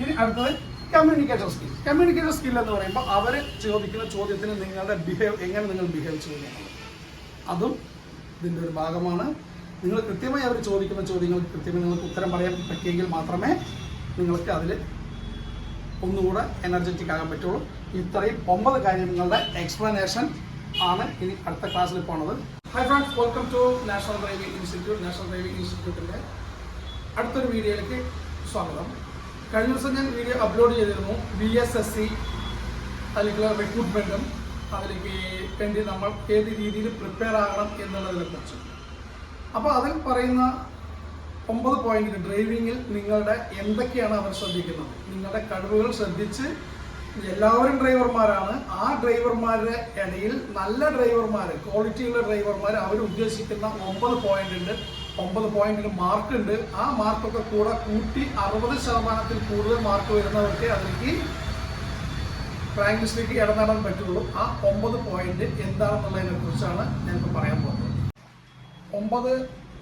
ഇനി അടുത്തത് communication skill communication skill എന്ന് പറയുമ്പോൾ അവർ ചോദിക്കുന്ന ചോദ്യത്തിന് നിങ്ങളുടെ ബിഹേവ് എങ്ങനെ നിങ്ങൾ ബിഹേവ് ചെയ്യുന്നു അതും ഇതിന്റെ ഒരു ഭാഗമാണ്. നിങ്ങൾ കൃത്യമായി അവർ ചോദിക്കുന്ന ചോദ്യങ്ങൾക്ക് കൃത്യമായി നിങ്ങൾക്ക് ഉത്തരം പറയാൻ പറ്റിയെങ്കിൽ മാത്രമേ നിങ്ങൾക്ക് അതിൽ ഒന്നുകൂടെ എനർജറ്റിക് ആകാൻ പറ്റുള്ളൂ. ഇത്രയും ഒമ്പത് കാര്യങ്ങളുടെ എക്സ്പ്ലനേഷൻ ആണ് ഇനി അടുത്ത ക്ലാസ്സിൽ പോണത്. Hi friends welcome to National Driving Institute National Driving ഇൻസ്റ്റിറ്റ്യൂട്ടിന്റെ അടുത്തൊരു വീഡിയോയിലേക്ക് സ്വാഗതം. കഴിഞ്ഞ ദിവസം ഞാൻ വീഡിയോ അപ്ലോഡ് ചെയ്തിരുന്നു. ബി എസ് എസ് സി അല്ലെങ്കിൽ റിക്രൂട്ട്മെന്റും അതിലേക്ക് വേണ്ടി നമ്മൾ ഏത് രീതിയിൽ പ്രിപ്പയർ ആകണം എന്നുള്ളതിനെ കുറിച്ച്. അപ്പോൾ അതിൽ പറയുന്ന ഒമ്പത് പോയിന്റ് ഡ്രൈവിങ്ങിൽ നിങ്ങളുടെ എന്തൊക്കെയാണ് അവർ ശ്രദ്ധിക്കുന്നത്? നിങ്ങളുടെ കഴിവുകൾ ശ്രദ്ധിച്ച് എല്ലാവരും ഡ്രൈവർമാരാണ് ആ ഡ്രൈവർമാരുടെ ഇടയിൽ നല്ല ഡ്രൈവർമാർ ക്വാളിറ്റിയുള്ള ഡ്രൈവർമാർ അവർ ഉദ്ദേശിക്കുന്ന ഒമ്പത് പോയിന്റ് ഉണ്ട് ഒമ്പത് പോയിന്റിൽ മാർക്ക് ഉണ്ട്. ആ മാർക്കൊക്കെ കൂടെ കൂട്ടി അറുപത് ശതമാനത്തിൽ കൂടുതൽ മാർക്ക് വരുന്നവർക്ക് അതിലേക്ക് റാങ്ക് ലിസ്റ്റിലേക്ക് പറ്റുള്ളൂ. ആ ഒമ്പത് പോയിന്റ് എന്താണെന്നുള്ളതിനെ കുറിച്ചാണ് ഞാനിപ്പോൾ പറയാൻ പോകുന്നത്. ഒമ്പത്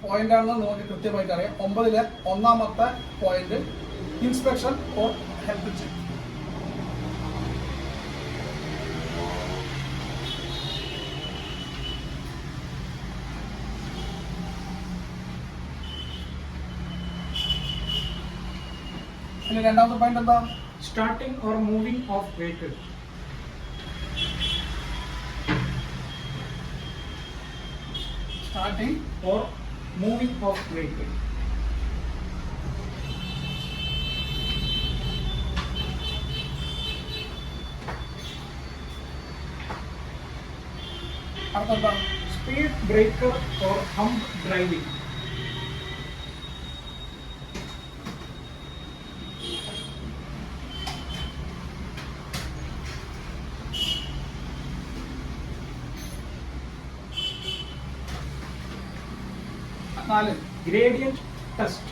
പോയിന്റ് ആണെന്ന് നമുക്ക് കൃത്യമായിട്ട് അറിയാം. ഒമ്പതിലെ ഒന്നാമത്തെ point inspection or health check പിന്നെ രണ്ടാമത്തെ പോയിന്റ് എന്താ starting or moving of vehicle starting or moving of vehicle അടുത്തെന്താ speed breaker or hump driving നാല് gradient test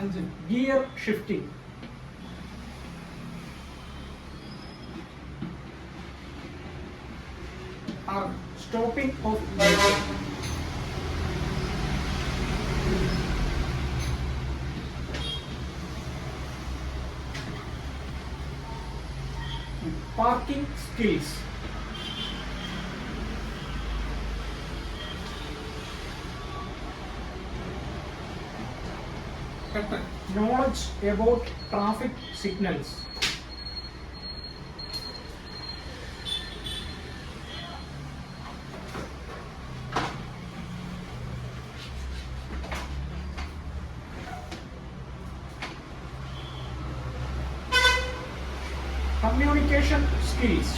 അഞ്ച് gear shifting ആറ് stopping of vehicle parking skills എട്ട് knowledge about skills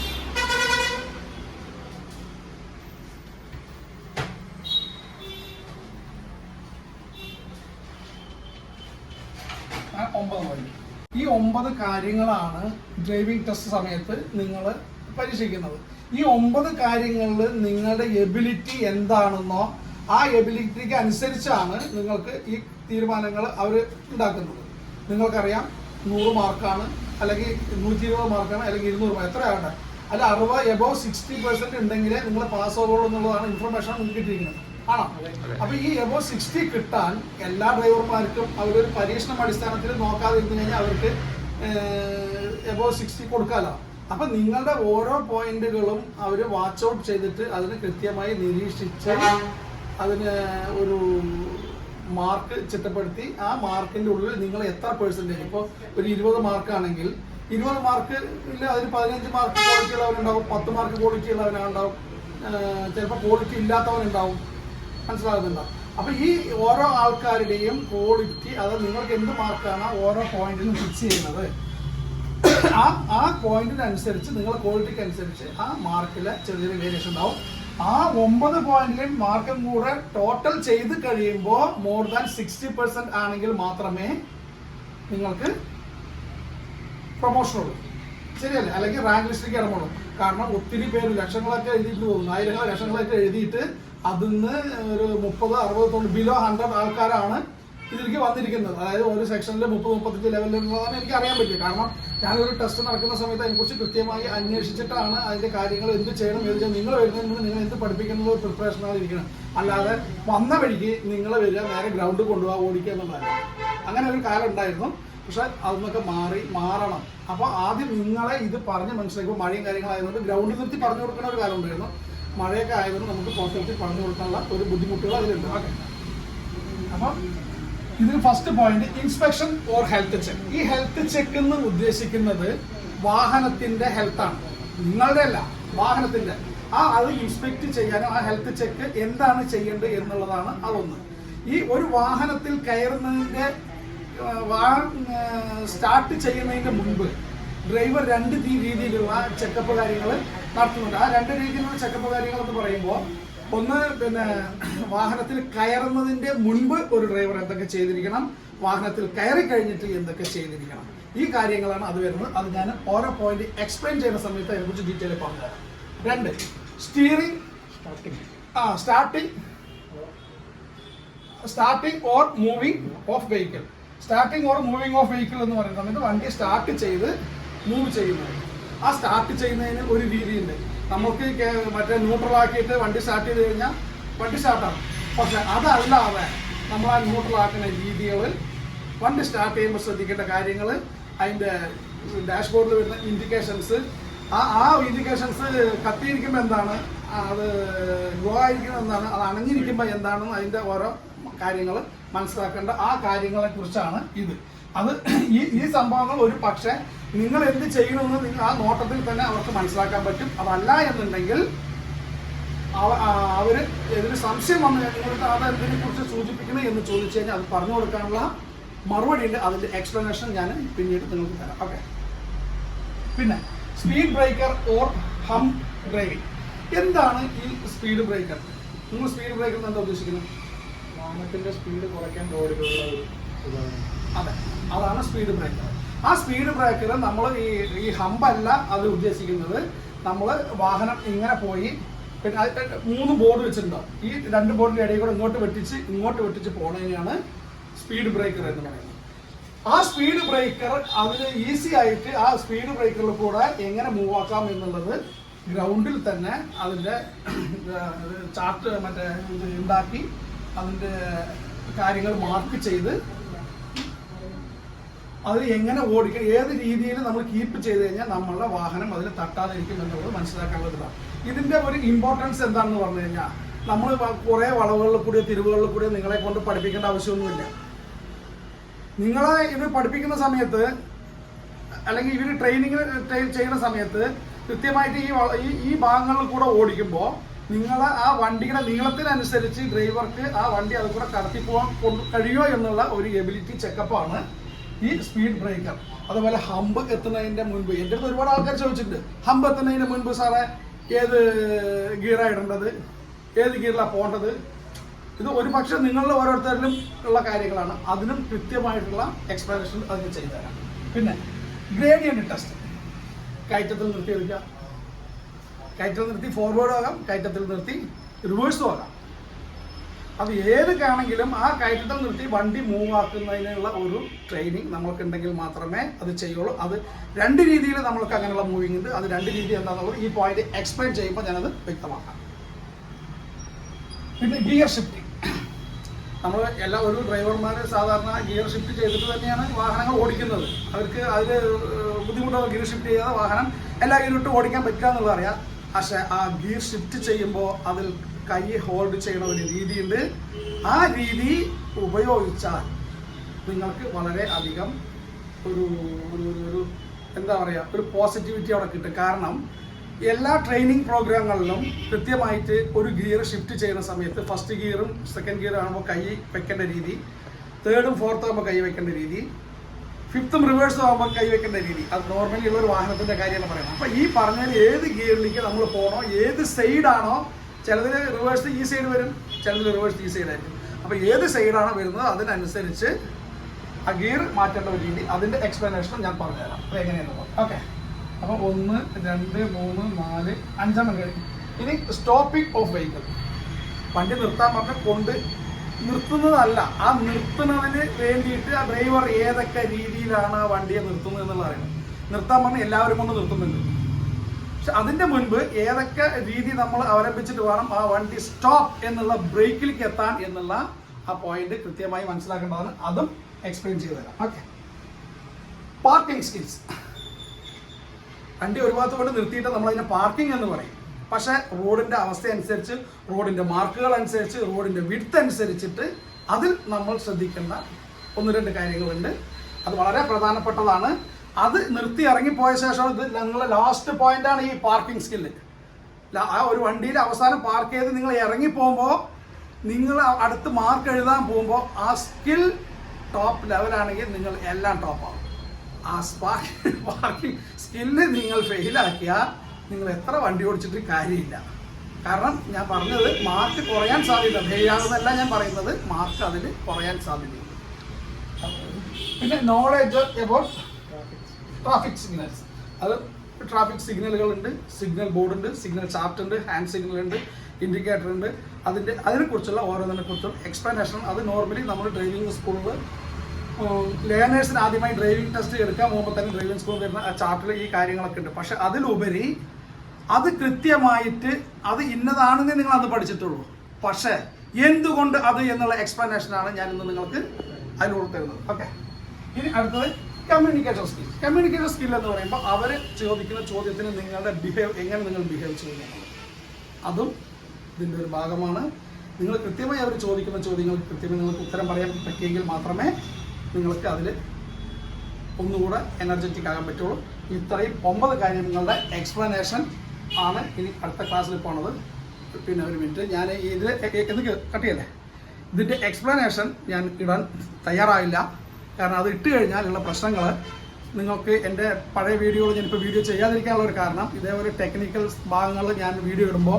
ഈ ഒമ്പത് കാര്യങ്ങളാണ് ഡ്രൈവിംഗ് ടെസ്റ്റ് സമയത്ത് നിങ്ങൾ പരീക്ഷിക്കുന്നത്. ഈ ഒമ്പത് കാര്യങ്ങളിൽ നിങ്ങളുടെ എബിലിറ്റി എന്താണെന്നോ ആ എബിലിറ്റിക്ക് അനുസരിച്ചാണ് നിങ്ങൾക്ക് ഈ തീരുമാനങ്ങൾ അവർ ഉണ്ടാക്കുന്നത്. നിങ്ങൾക്കറിയാം നൂറ് മാർക്കാണ് അല്ലെങ്കിൽ നൂറ്റി ഇരുപത് മാർക്കാണ് അല്ലെങ്കിൽ ഇരുന്നൂറ് മാർക്ക് എത്രയാണ് അല്ല അറുപത് എബോവ് സിക്സ്റ്റി പെർസെന്റ് ഉണ്ടെങ്കിലേ നിങ്ങൾ പാസ് ആവുള്ളൂ എന്നുള്ളതാണ് ഇൻഫർമേഷൻ നിങ്ങൾക്ക് കിട്ടിയിരിക്കുന്നത്. ആണോ? അപ്പൊ ഈ എബോ സിക്സ്റ്റി കിട്ടാൻ എല്ലാ ഡ്രൈവർമാർക്കും അവരൊരു പരീക്ഷണം അടിസ്ഥാനത്തിൽ നോക്കാതിരുന്നു കഴിഞ്ഞാൽ അവർക്ക് എബോ സിക്സ്റ്റി കൊടുക്കാമല്ലോ അപ്പൊ നിങ്ങളുടെ ഓരോ പോയിന്റുകളും അവർ വാച്ച് ഔട്ട് ചെയ്തിട്ട് അതിന് കൃത്യമായി നിരീക്ഷിച്ച് അതിന് ഒരു മാർക്ക് ചിട്ടപ്പെടുത്തി ആ മാർക്കിന്റെ ഉള്ളിൽ നിങ്ങൾ എത്ര പേഴ്സന്റേജ് ഇപ്പോൾ ഒരു ഇരുപത് മാർക്കാണെങ്കിൽ ഇരുപത് മാർക്ക് ഇല്ല അതിന് പതിനഞ്ച് മാർക്ക് ക്വാളിറ്റി ഉള്ളവരുണ്ടാവും പത്ത് മാർക്ക് ക്വാളിറ്റി ഉള്ളവരാണ്ടാവും ചിലപ്പോൾ ക്വാളിറ്റി ഇല്ലാത്തവരുണ്ടാവും മനസ്സിലാകുന്നുണ്ടോ? അപ്പൊ ഈ ഓരോ ആൾക്കാരുടെയും ക്വാളിറ്റി അത് നിങ്ങൾക്ക് എന്ത് മാർക്കാണ് ഓരോ പോയിന്റിനും ഫിക്സ് ചെയ്യുന്നത്? ആ ആ പോയിന്റിനനുസരിച്ച് നിങ്ങളുടെ ക്വാളിറ്റിക്ക് അനുസരിച്ച് ആ മാർക്കിലെ ചെറിയ ചെറിയ വേരിയേഷൻ ഉണ്ടാവും. ആ ഒമ്പത് പോയിന്റിലും മാർക്കും കൂടെ ടോട്ടൽ ചെയ്ത് കഴിയുമ്പോൾ മോർ ദാൻ സിക്സ്റ്റി പെർസെന്റ് ആണെങ്കിൽ മാത്രമേ നിങ്ങൾക്ക് പ്രൊമോഷൻ ഉള്ളൂ. ശരിയല്ലേ? അല്ലെങ്കിൽ റാങ്ക് ലിസ്റ്റിലേക്ക് ഇറങ്ങുള്ളൂ. കാരണം ഒത്തിരി പേര് ലക്ഷങ്ങളൊക്കെ എഴുതിയിട്ട് പോകുന്നു. ആയിരങ്ങൾ ലക്ഷങ്ങളൊക്കെ എഴുതിയിട്ട് അതിന്ന് ഒരു മുപ്പത് അറുപത് തൊണ്ണൂറ് ബിലോ ഹൺഡ്രഡ് ആൾക്കാരാണ് ഇതിലേക്ക് വന്നിരിക്കുന്നത്. അതായത് ഒരു സെക്ഷനിൽ മുപ്പത് മുപ്പത്തഞ്ച് ലെവലിലുള്ളതാണ് എനിക്ക് അറിയാൻ പറ്റും കാരണം ഞാനൊരു ടെസ്റ്റ് നടക്കുന്ന സമയത്ത് അതിനെക്കുറിച്ച് കൃത്യമായി അന്വേഷിച്ചിട്ടാണ് അതിന്റെ കാര്യങ്ങൾ എന്ത് ചെയ്യണം എന്ന് ചെയ്യണം നിങ്ങൾ വരുന്നതിന് നിങ്ങൾ എന്ത് പഠിപ്പിക്കുന്നത് ഒരു പ്രിപ്പറേഷനാണ് ഇരിക്കണം അല്ലാതെ വന്ന വഴിക്ക് നിങ്ങൾ വരിക നേരെ ഗ്രൗണ്ടിൽ കൊണ്ടുപോകാൻ ഓടിക്കുക എന്നുള്ളതല്ല. അങ്ങനെ ഒരു കാലം ഉണ്ടായിരുന്നു. പക്ഷെ അതൊന്നൊക്കെ മാറി മാറണം. അപ്പോൾ ആദ്യം നിങ്ങളെ ഇത് പറഞ്ഞ് മനസ്സിലാക്കുമ്പോൾ മഴയും കാര്യങ്ങളായതുകൊണ്ട് ഗ്രൗണ്ടിൽ നിർത്തി പറഞ്ഞു കൊടുക്കുന്ന ഒരു കാലം ഉണ്ടായിരുന്നു. മഴയൊക്കെ ആയതുകൊണ്ട് നമുക്ക് പുറത്തെടുത്ത് പറഞ്ഞു കൊടുക്കാനുള്ള ഒരു ബുദ്ധിമുട്ടുകൾ അതിലുണ്ട്. ഓക്കെ. അപ്പം ഇതിൽ first point inspection or health check ഈ ഹെൽത്ത് ചെക്ക് എന്ന് ഉദ്ദേശിക്കുന്നത് വാഹനത്തിന്റെ ഹെൽത്ത് ആണ്. നിങ്ങളുടെ അല്ല വാഹനത്തിന്റെ ആ അത് ഇൻസ്പെക്ട് ചെയ്യാനും ആ ഹെൽത്ത് ചെക്ക് എന്താണ് ചെയ്യേണ്ടത് എന്നുള്ളതാണ് അതൊന്ന്. ഈ ഒരു വാഹനത്തിൽ കയറുന്നതിന്റെ സ്റ്റാർട്ട് ചെയ്യുന്നതിന്റെ മുൻപ് ഡ്രൈവർ രണ്ട് രീതിയിലുള്ള ചെക്കപ്പ് കാര്യങ്ങൾ നടത്തുന്നുണ്ട്. ആ രണ്ട് രീതിയിലുള്ള ചെക്കപ്പ് കാര്യങ്ങൾ എന്ന് പറയുമ്പോൾ ഒന്ന് പിന്നെ വാഹനത്തിൽ കയറുന്നതിന്റെ മുൻപ് ഒരു ഡ്രൈവർ എന്തൊക്കെ ചെയ്തിരിക്കണം? വാഹനത്തിൽ കയറി കഴിഞ്ഞിട്ട് എന്തൊക്കെ ചെയ്തിരിക്കണം? ഈ കാര്യങ്ങളാണ് അത് വരുന്നത്. അത് ഞാൻ ഓരോ പോയിന്റ് എക്സ്പ്ലെയിൻ ചെയ്യുന്ന സമയത്ത് അതിനെക്കുറിച്ച് ഡീറ്റെയിൽ പറഞ്ഞുതരാം. രണ്ട് സ്റ്റിയറിംഗ്. ആ starting starting or moving of vehicle starting or moving of vehicle എന്ന് പറയുന്ന സമയത്ത് വണ്ടി സ്റ്റാർട്ട് ചെയ്ത് മൂവ് ചെയ്യുന്നത്. ആ സ്റ്റാർട്ട് ചെയ്യുന്നതിന് ഒരു രീതിയുണ്ട്. നമുക്ക് മറ്റേ ന്യൂട്രൽ ആക്കിയിട്ട് വണ്ടി സ്റ്റാർട്ട് ചെയ്ത് കഴിഞ്ഞാൽ വണ്ടി സ്റ്റാർട്ടാണ് പക്ഷെ അതല്ലാതെ നമ്മൾ ആ ന്യൂട്രൽ ആക്കുന്ന രീതികൾ വണ്ടി സ്റ്റാർട്ട് ചെയ്യുമ്പോൾ ശ്രദ്ധിക്കേണ്ട കാര്യങ്ങൾ അതിന്റെ ഡാഷ്ബോർഡിൽ വരുന്ന ഇൻഡിക്കേഷൻസ് ആ ആ ഇൻഡിക്കേഷൻസ് കത്തിയിരിക്കുമ്പോൾ എന്താണ്? അത് ഗ്ലോ ആയിരിക്കുന്നത് എന്താണ്? അത് അണഞ്ഞിരിക്കുമ്പോൾ എന്താണെന്ന് അതിന്റെ ഓരോ കാര്യങ്ങൾ മനസ്സിലാക്കേണ്ട ആ കാര്യങ്ങളെ കുറിച്ചാണ് ഇത്. അത് ഈ ഈ സംഭവങ്ങൾ ഒരു പക്ഷേ നിങ്ങൾ എന്ത് ചെയ്യണമെന്ന് നിങ്ങൾ ആ നോട്ടത്തിൽ തന്നെ അവർക്ക് മനസ്സിലാക്കാൻ പറ്റും. അതല്ല എന്നുണ്ടെങ്കിൽ അവർ ഇതിന് സംശയം വന്നു നിങ്ങൾക്ക് അത് എന്തിനെ കുറിച്ച് സൂചിപ്പിക്കണം എന്ന് ചോദിച്ചു കഴിഞ്ഞാൽ അത് പറഞ്ഞു കൊടുക്കാനുള്ള മറുപടി ഉണ്ട്. അതിന്റെ എക്സ്പ്ലനേഷൻ ഞാൻ പിന്നീട് നിങ്ങൾക്ക് തരാം. ഓക്കെ പിന്നെ speed breaker or hump driving എന്താണ് ഈ സ്പീഡ് ബ്രേക്കർ നിങ്ങൾ സ്പീഡ് ബ്രേക്കർ എന്താ ഉദ്ദേശിക്കുന്നത്? വാഹനത്തിന്റെ സ്പീഡ് കുറയ്ക്കാൻ റോഡിലുള്ള അതെ അതാണ് സ്പീഡ് ബ്രേക്കർ ആ സ്പീഡ് ബ്രേക്കർ നമ്മൾ ഈ ഈ ഹമ്പല്ല അത് ഉദ്ദേശിക്കുന്നത്. നമ്മൾ വാഹനം ഇങ്ങനെ പോയി പിന്നെ മൂന്ന് ബോർഡ് വെച്ചിട്ടുണ്ടാവും. ഈ രണ്ട് ബോർഡിന്റെ ഇടയിൽ കൂടെ ഇങ്ങോട്ട് വെട്ടിച്ച് ഇങ്ങോട്ട് വെട്ടിച്ച് പോണതിനെയാണ് സ്പീഡ് ബ്രേക്കർ എന്ന് പറയുന്നത്. ആ സ്പീഡ് ബ്രേക്കർ അതിന് ഈസി ആയിട്ട് ആ സ്പീഡ് ബ്രേക്കറിൽ കൂടെ എങ്ങനെ മൂവ് ആക്കാം എന്നുള്ളത് ഗ്രൗണ്ടിൽ തന്നെ അതിന്റെ ചാർട്ട് മറ്റേ ഇത് ഉണ്ടാക്കി അതിന്റെ കാര്യങ്ങൾ മാർക്ക് ചെയ്ത് അത് എങ്ങനെ ഓടിക്കുക ഏത് രീതിയിൽ നമ്മൾ കീപ്പ് ചെയ്ത് കഴിഞ്ഞാൽ നമ്മളുടെ വാഹനം അതിൽ തട്ടാതിരിക്കും എന്നുള്ളത് മനസ്സിലാക്കാനുള്ളതാണ് ഇതിന്റെ ഒരു ഇമ്പോർട്ടൻസ് എന്താണെന്ന് പറഞ്ഞു കഴിഞ്ഞാൽ നമ്മൾ കുറേ വളവുകളിൽ കൂടി തിരിവുകളിൽ കൂടി നിങ്ങളെ കൊണ്ട് പഠിപ്പിക്കേണ്ട ആവശ്യമൊന്നുമില്ല. നിങ്ങളെ ഇത് പഠിപ്പിക്കുന്ന സമയത്ത് അല്ലെങ്കിൽ ഇവർ ട്രെയിനിങ് ചെയ്യുന്ന സമയത്ത് കൃത്യമായിട്ട് ഈ ഈ ഭാഗങ്ങളിൽ കൂടെ ഓടിക്കുമ്പോൾ നിങ്ങൾ ആ വണ്ടിയുടെ നീളത്തിനനുസരിച്ച് ഡ്രൈവർക്ക് ആ വണ്ടി അത് കൂടെ കടത്തി പോകാൻ കഴിയോ കഴിയുമോ എന്നുള്ള ഒരു എബിലിറ്റി ചെക്കപ്പാണ് ഈ സ്പീഡ് ബ്രേക്കർ അതുപോലെ ഹമ്പ് എത്തുന്നതിന്റെ മുൻപ് എന്റെ അടുത്ത് ഒരുപാട് ആൾക്കാർ ചോദിച്ചിട്ടുണ്ട്. ഹമ്പ് എത്തുന്നതിന് മുൻപ് സാറേ ഏത് ഗിയറാണ് ഇടേണ്ടത്? ഏത് ഗിയറിലാണ് പോകേണ്ടത്? ഇത് ഒരു പക്ഷേ നിങ്ങളിൽ ഓരോരുത്തരിലും ഉള്ള കാര്യങ്ങളാണ്. അതിനും കൃത്യമായിട്ടുള്ള എക്സ്പ്ലനേഷൻ അതിന് ചെയ്തു തരാം. പിന്നെ ഗ്രേഡിയന്റ് ടെസ്റ്റ് കയറ്റത്തിൽ നിർത്തി എടുക്കുക കയറ്റത്തിൽ നിർത്തി ഫോർവേഡ് ആകാം കയറ്റത്തിൽ നിർത്തി റിവേഴ്സും ആകാം. അത് ഏത് കാണെങ്കിലും ആ കയറ്റത്തിൽ നിർത്തി വണ്ടി മൂവ് ആക്കുന്നതിനുള്ള ഒരു ട്രെയിനിങ് നമ്മൾക്കുണ്ടെങ്കിൽ മാത്രമേ അത് ചെയ്യുള്ളൂ. അത് രണ്ട് രീതിയിൽ നമ്മൾക്ക് അങ്ങനെയുള്ള മൂവിങ് ഉണ്ട്. അത് രണ്ട് രീതി എന്താണെന്നുള്ളത് ഈ പോയിന്റ് എക്സ്പ്ലെയിൻ ചെയ്യുമ്പോൾ ഞാനത് വ്യക്തമാക്കാം. പിന്നെ ഗിയർ ഷിഫ്റ്റിംഗ് നമ്മൾ എല്ലാ ഒരു ഡ്രൈവർമാർ സാധാരണ ഗിയർ ഷിഫ്റ്റ് ചെയ്തിട്ട് തന്നെയാണ് വാഹനങ്ങൾ ഓടിക്കുന്നത്. അവർക്ക് അതിൽ ബുദ്ധിമുട്ടുള്ള ഗിയർ ഷിഫ്റ്റ് ചെയ്താൽ വാഹനം എല്ലാ ഗിയറിട്ടും ഓടിക്കാൻ പറ്റുക എന്നുള്ളത് അറിയാം. പക്ഷേ ആ ഗിയർ ഷിഫ്റ്റ് ചെയ്യുമ്പോൾ അതിൽ കൈ ഹോൾഡ് ചെയ്യണ ഒരു രീതിയുണ്ട് ആ രീതി ഉപയോഗിച്ചാൽ നിങ്ങൾക്ക് വളരെ അധികം ഒരു ഒരു എന്താ പറയുക ഒരു പോസിറ്റിവിറ്റി അവിടെ കിട്ടും. കാരണം എല്ലാ ട്രെയിനിങ് പ്രോഗ്രാമുകളിലും കൃത്യമായിട്ട് ഒരു ഗിയർ ഷിഫ്റ്റ് ചെയ്യുന്ന സമയത്ത് ഫസ്റ്റ് ഗിയറും സെക്കൻഡ് ഗിയറും ആകുമ്പോൾ കൈ വെക്കേണ്ട രീതി തേർഡും ഫോർത്തും ആകുമ്പോൾ കൈ വെക്കേണ്ട രീതി ഫിഫ്ത്തും റിവേഴ്സും ആകുമ്പോൾ കൈ വെക്കേണ്ട രീതി. അത് നോർമലി ഉള്ള ഒരു വാഹനത്തിന്റെ കാര്യമാണ് പറയുന്നത്. അപ്പോൾ ഈ പറഞ്ഞാൽ ഏത് ഗിയറിലേക്ക് നമ്മൾ പോകണോ ഏത് സൈഡാണോ ചിലതിൽ റിവേഴ്സ് ഈ സൈഡ് വരും ചിലതിൽ റിവേഴ്സ് ഈ സൈഡായിരിക്കും അപ്പോൾ ഏത് സൈഡാണ് വരുന്നത് അതിനനുസരിച്ച് ആ ഗിയർ മാറ്റേണ്ട ഒരു രീതി അതിന്റെ എക്സ്പ്ലനേഷൻ ഞാൻ പറഞ്ഞുതരാം. അപ്പോൾ എങ്ങനെയാണെന്ന് ഓക്കെ അപ്പോൾ ഒന്ന് രണ്ട് മൂന്ന് നാല് അഞ്ചാം കഴിഞ്ഞു ഇനി സ്റ്റോപ്പിംഗ് ഓഫ് വെഹിക്കിൾ വണ്ടി നിർത്താൻ പറഞ്ഞാൽ കൊണ്ട് നിർത്തുന്നതല്ല ആ നിർത്തുന്നതിന് വേണ്ടിയിട്ട് ആ ഡ്രൈവർ ഏതൊക്കെ രീതിയിലാണ് ആ വണ്ടിയെ നിർത്തുന്നത് എന്നുള്ളത് അറിയണം. നിർത്താൻ പറഞ്ഞ് എല്ലാവരും കൊണ്ട് നിർത്തുന്നുണ്ട്. പക്ഷെ അതിന്റെ മുൻപ് ഏതൊക്കെ രീതി നമ്മൾ അവലംബിച്ചിട്ട് വേണം ആ വണ്ടി സ്റ്റോപ്പ് എന്നുള്ള ബ്രേക്കിലേക്ക് എത്താൻ എന്നുള്ള ആ പോയിന്റ് കൃത്യമായി മനസ്സിലാക്കേണ്ടതാണ്. അതും എക്സ്പ്ലെയിൻ ചെയ്തു തരാം. ഓക്കെ പാർക്കിംഗ് സ്കിൽസ് വണ്ടി ഒരു ഭാഗത്ത് കൊണ്ട് നിർത്തിയിട്ട് നമ്മൾ അതിനെ പാർക്കിംഗ് എന്ന് പറയും. പക്ഷെ റോഡിന്റെ അവസ്ഥ അനുസരിച്ച് റോഡിന്റെ മാർക്കുകൾ അനുസരിച്ച് റോഡിന്റെ വിഡ്ത്ത് അനുസരിച്ചിട്ട് അതിൽ നമ്മൾ ശ്രദ്ധിക്കേണ്ട ഒന്ന് രണ്ട് കാര്യങ്ങളുണ്ട്. അത് വളരെ പ്രധാനപ്പെട്ടതാണ്. അത് നിർത്തി ഇറങ്ങിപ്പോയ ശേഷം ഇത് നിങ്ങളുടെ ലാസ്റ്റ് പോയിന്റാണ് ഈ പാർക്കിംഗ് സ്കില്ല് ആ ഒരു വണ്ടിയിൽ അവസാനം പാർക്ക് ചെയ്ത് നിങ്ങൾ ഇറങ്ങി പോകുമ്പോൾ നിങ്ങൾ അടുത്ത് മാർക്ക് എഴുതാൻ പോകുമ്പോൾ ആ സ്കിൽ ടോപ്പ് ലെവലാണെങ്കിൽ നിങ്ങൾ എല്ലാം ടോപ്പാവും ആ പാർക്കിംഗ് സ്കില്ല് നിങ്ങൾ ഫെയിലാക്കിയാൽ നിങ്ങൾ എത്ര വണ്ടി ഓടിച്ചിട്ട് കാര്യമില്ല. കാരണം ഞാൻ പറഞ്ഞത് മാർക്ക് കുറയാൻ സാധ്യത ഫെയിലാകുന്നതല്ല ഞാൻ പറയുന്നത് മാർക്ക് അതിൽ കുറയാൻ സാധ്യതയുണ്ട്. പിന്നെ നോളേജ് എബൌട്ട് ട്രാഫിക് സിഗ്നൽസ് അത് ട്രാഫിക് സിഗ്നലുകൾ ഉണ്ട് സിഗ്നൽ ബോർഡ് ഉണ്ട് സിഗ്നൽ ചാർട്ട് ഉണ്ട് ഹാൻഡ് സിഗ്നൽ ഉണ്ട് ഇൻഡിക്കേറ്റർ ഉണ്ട്. അതിന്റെ അതിനെക്കുറിച്ചുള്ള ഓരോന്നിനെ കുറിച്ചും എക്സ്പ്ലനേഷൻ അത് നോർമലി നമ്മൾ ഡ്രൈവിംഗ് സ്കൂളിൽ ലേണേഴ്സിന് ആദ്യമായി ഡ്രൈവിംഗ് ടെസ്റ്റ് എടുക്കാൻ പോകുമ്പോൾ തന്നെ ഡ്രൈവിംഗ് സ്കൂളിൽ വരുന്ന ആ ചാർട്ടിൽ ഈ കാര്യങ്ങളൊക്കെ ഉണ്ട്. പക്ഷെ അതിലുപരി അത് കൃത്യമായിട്ട് അത് ഇന്നതാണെന്ന് നിങ്ങൾ അത് പഠിച്ചിട്ടുള്ളൂ. പക്ഷേ എന്തുകൊണ്ട് അത് എന്നുള്ള എക്സ്പ്ലനേഷനാണ് ഞാൻ ഇന്ന് നിങ്ങൾക്ക് അതിലൂടെ തരുന്നത്. ഓക്കെ ഇനി അടുത്തത് കമ്മ്യൂണിക്കേഷൻ സ്കിൽ കമ്മ്യൂണിക്കേഷൻ സ്കിൽ എന്ന് പറയുമ്പോൾ അവർ ചോദിക്കുന്ന ചോദ്യത്തിന് നിങ്ങളുടെ ബിഹേവ് എങ്ങനെ നിങ്ങൾ ബിഹേവ് ചെയ്യുന്നു? അതും ഇതിന്റെ ഒരു ഭാഗമാണ്. നിങ്ങൾ കൃത്യമായി അവർ ചോദിക്കുന്ന ചോദ്യങ്ങൾക്ക് കൃത്യമായി നിങ്ങൾക്ക് ഉത്തരം പറയാൻ പറ്റിയെങ്കിൽ മാത്രമേ നിങ്ങൾക്ക് അതിൽ ഒന്നുകൂടെ എനർജറ്റിക് ആകാൻ പറ്റുള്ളൂ. ഇത്രയും ഒമ്പത് കാര്യങ്ങളുടെ എക്സ്പ്ലനേഷൻ ആണ് ഇനി അടുത്ത ക്ലാസ്സിൽ പോണത്. പിന്നെ ഒരു മിനിറ്റ് ഞാൻ ഇതിൽ എന്ത് കട്ട് ചെയ്യല്ലേ? ഇതിന്റെ എക്സ്പ്ലനേഷൻ ഞാൻ ഇടാൻ തയ്യാറായില്ല. കാരണം അത് ഇട്ട് കഴിഞ്ഞാലുള്ള പ്രശ്നങ്ങൾ നിങ്ങൾക്ക് എന്റെ പഴയ വീഡിയോകൾ ഞാനിപ്പോൾ വീഡിയോ ചെയ്യാതിരിക്കാനുള്ള ഒരു കാരണം ഇതേപോലെ ടെക്നിക്കൽ ഭാഗങ്ങൾ ഞാൻ വീഡിയോ ഇടുമ്പോൾ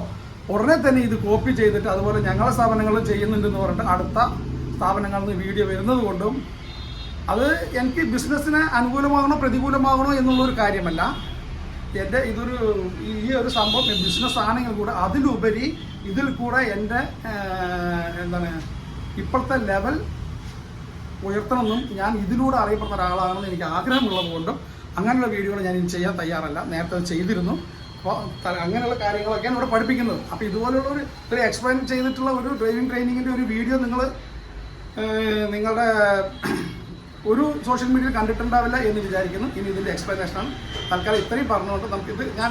ഉടനെ തന്നെ ഇത് കോപ്പി ചെയ്തിട്ട് അതുപോലെ ഞങ്ങളെ സ്ഥാപനങ്ങളിൽ ചെയ്യുന്നുണ്ടെന്ന് പറഞ്ഞിട്ട് അടുത്ത സ്ഥാപനങ്ങളിൽ നിന്ന് വീഡിയോ വരുന്നത് കൊണ്ടും അത് എനിക്ക് ബിസിനസ്സിന് അനുകൂലമാകണോ പ്രതികൂലമാകണോ എന്നുള്ളൊരു കാര്യമല്ല. എന്റെ ഇതൊരു ഈ ഒരു സംഭവം ബിസിനസ് ആണെങ്കിൽ കൂടെ അതിലുപരി ഇതിൽ കൂടെ എന്റെ എന്താണ് ഇപ്പോഴത്തെ ലെവൽ ഉയർത്തണമെന്നും ഞാൻ ഇതിലൂടെ അറിയപ്പെടുന്ന ഒരാളാണെന്ന് എനിക്ക് ആഗ്രഹമുള്ളത് കൊണ്ടും അങ്ങനെയുള്ള വീഡിയോകൾ ഞാൻ ഇനി ചെയ്യാൻ തയ്യാറല്ല. നേരത്തെ ചെയ്തിരുന്നു. അപ്പോൾ അങ്ങനെയുള്ള കാര്യങ്ങളൊക്കെയാണ് ഇവിടെ പഠിപ്പിക്കുന്നത്. അപ്പോൾ ഇതുപോലുള്ള ഒരു ഒരു എക്സ്പ്ലെയിൻ ചെയ്തിട്ടുള്ള ഒരു ഡ്രൈവിംഗ് ട്രെയിനിങ്ങിന്റെ ഒരു വീഡിയോ നിങ്ങൾ നിങ്ങളുടെ ഒരു സോഷ്യൽ മീഡിയയിൽ കണ്ടിട്ടുണ്ടാവില്ല എന്ന് വിചാരിക്കുന്നു. ഇനി ഇതിന്റെ എക്സ്പ്ലനേഷനാണ് തൽക്കാലം ഇത്രയും പറഞ്ഞുകൊണ്ട് നമുക്കിത് ഞാൻ